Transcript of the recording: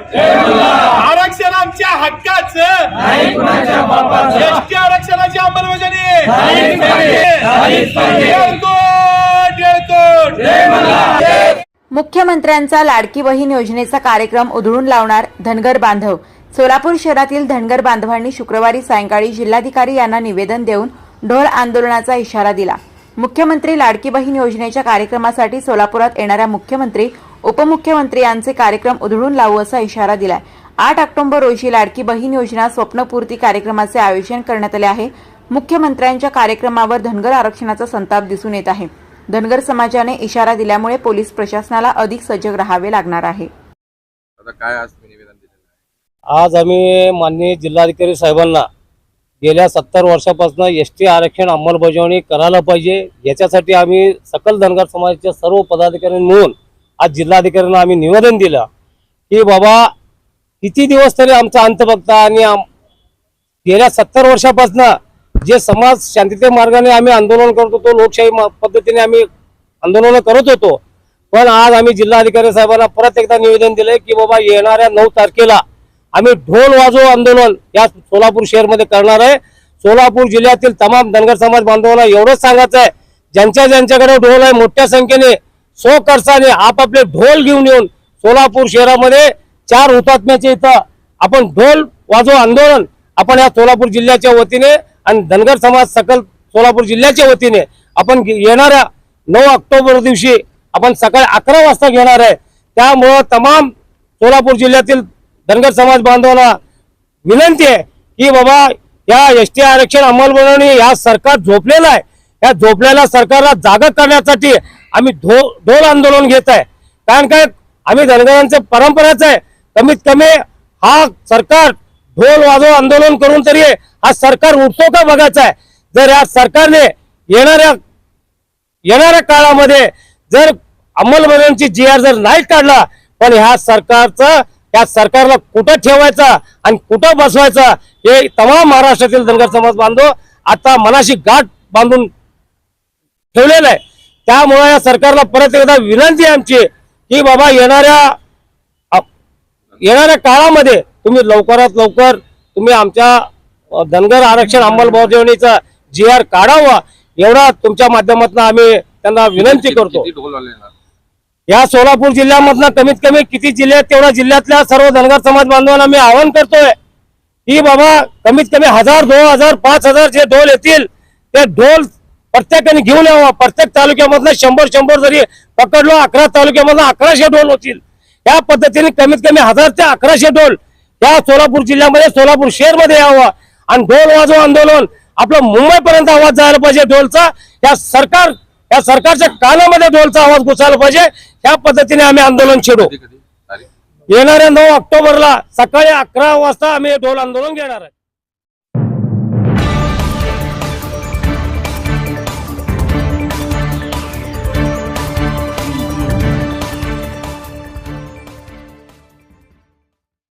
आरक्षण आमच्या हक्काचं. एसटी आरक्षणाची अंमलबजावणी. मुख्यमंत्र्यांचा लाडकी बहीण योजनेचा कार्यक्रम उधळून लावणार धनगर बांधव. सोलापूर शहरातील धनगर बांधवांनी शुक्रवारी सायंकाळी जिल्हाधिकारी यांना निवेदन देऊन ढोल आंदोलनाचा इशारा दिला. मुख्यमंत्री लाडकी बहीण योजनेच्या कार्यक्रमासाठी सोलापुरात येणाऱ्या मुख्यमंत्री उपमुख्यमंत्री यांचे कार्यक्रम उधळून लावू असा इशारा दिलाय. आठ ऑक्टोबर रोजी लाडकी बहीण योजना स्वप्नपूर्ती कार्यक्रमाचे आयोजन करण्यात आले आहे. मुख्यमंत्र्यांच्या कार्यक्रमावर धनगर आरक्षणाचा संताप दिसून येत आहे. धनगर समाजाने इशारा दिल्यामुळे पोलीस प्रशासनाला अधिक सजग राहावे लागणार आहे. आज आम्ही माननीय जिल्हाधिकारी साहेबांना गेल्या सत्तर वर्षापासून एस टी आरक्षण अंमलबजावणी करायला पाहिजे. याच्यासाठी आम्ही सकल धनगर समाजाच्या सर्व पदाधिकाऱ्यांनी मिळून आज जिल्हाधिकाऱ्यांना आम्ही निवेदन दिलं की बाबा किती दिवस तरी आमचा अंत बघता आणि आम- गेल्या सत्तर वर्षापासून जे समाज शांतते मार्गाने आम्ही आंदोलन करत होतो लोकशाही पद्धतीने आम्ही आंदोलन करत होतो पण आज आम्ही जिल्हाधिकारी साहेबांना परत एकदा निवेदन दिलंय की बाबा येणाऱ्या नऊ तारखेला आम्ही ढोल वाजो आंदोलन या सोलापूर शहरमध्ये करणार आहे. सोलापूर जिल्ह्यातील तमाम धनगर समाज बांधवांना एवढंच सांगायचं आहे ज्यांच्या ज्यांच्याकडे ढोल आहे मोठ्या संख्येने सो खर्चाने आपापले ढोल घेऊन येऊन सोलापूर शहरामध्ये चार हुतात्म्याचे इथं आपण ढोल वाजो आंदोलन आपण या सोलापूर जिल्ह्याच्या वतीने आणि धनगर समाज सकल सोलापूर जिल्ह्याच्या वतीने आपण येणाऱ्या नऊ ऑक्टोबर दिवशी आपण सकाळी अकरा वाजता घेणार आहे. त्यामुळं तमाम सोलापूर जिल्ह्यातील धनगर समाज बांधवांना विनंती आहे की बाबा या एस टी आरक्षण अंमलबजावणी या सरकार झोपलेलं आहे. या झोपलेल्या सरकारला जागा करण्यासाठी आम्ही ढो ढोल आंदोलन घेत आहे. कारण काय? आम्ही धनगरांचं परंपराच आहे. कमीत कमी हा सरकार ढोल वाजव आंदोलन करून तरी हा सरकार उठतो का बघायचा आहे. जर या सरकारने येणाऱ्या येणाऱ्या काळामध्ये जर अंमलबजावणीची जी आर जर नाही काढला पण ह्या सरकारचं या सरकारला कुठं ठेवायचा आणि कुठं बसवायचा हे तमाम महाराष्ट्रातील धनगर समाज बांधव आता मनाशी गाठ बांधून ठेवलेलं आहे. त्यामुळे या सरकारला परत एकदा विनंती आहे आमची की बाबा येणाऱ्या येणाऱ्या काळामध्ये तुम्ही लवकरात लवकर तुम्ही आमच्या धनगर आरक्षण अंमलबजावणीचा जी आर काढावा एवढा तुमच्या माध्यमातून आम्ही त्यांना विनंती करतो. या सोलापूर जिल्ह्यामधनं कमीत कमी किती जिल्हे आहेत तेवढ्या जिल्ह्यातल्या सर्व धनगर समाज बांधवांना मी आवाहन करतोय की बाबा कमीत कमी हजार दोन हजार पाच हजार जे ढोल येतील ते ढोल प्रत्येकाने घेऊन यावं. प्रत्येक तालुक्यामधनं शंभर शंभर जरी पकडलो अकरा तालुक्यामधनं अकराशे ढोल होतील. या पद्धतीने कमीत कमी हजार ते अकराशे ढोल या सोलापूर जिल्ह्यामध्ये सोलापूर शहरमध्ये यावं. आणि ढोल वाजव आंदोलन आपलं मुंबईपर्यंत आवाज जायला पाहिजे ढोलचा. या सरकार या सरकारच्या कानामध्ये ढोलचा आवाज घुसायला पाहिजे. या पद्धतीने आम्ही आंदोलन छेडू. येणाऱ्या नऊ ऑक्टोबरला सकाळी अकरा वाजता आम्ही हे ढोल आंदोलन घेणार आहे.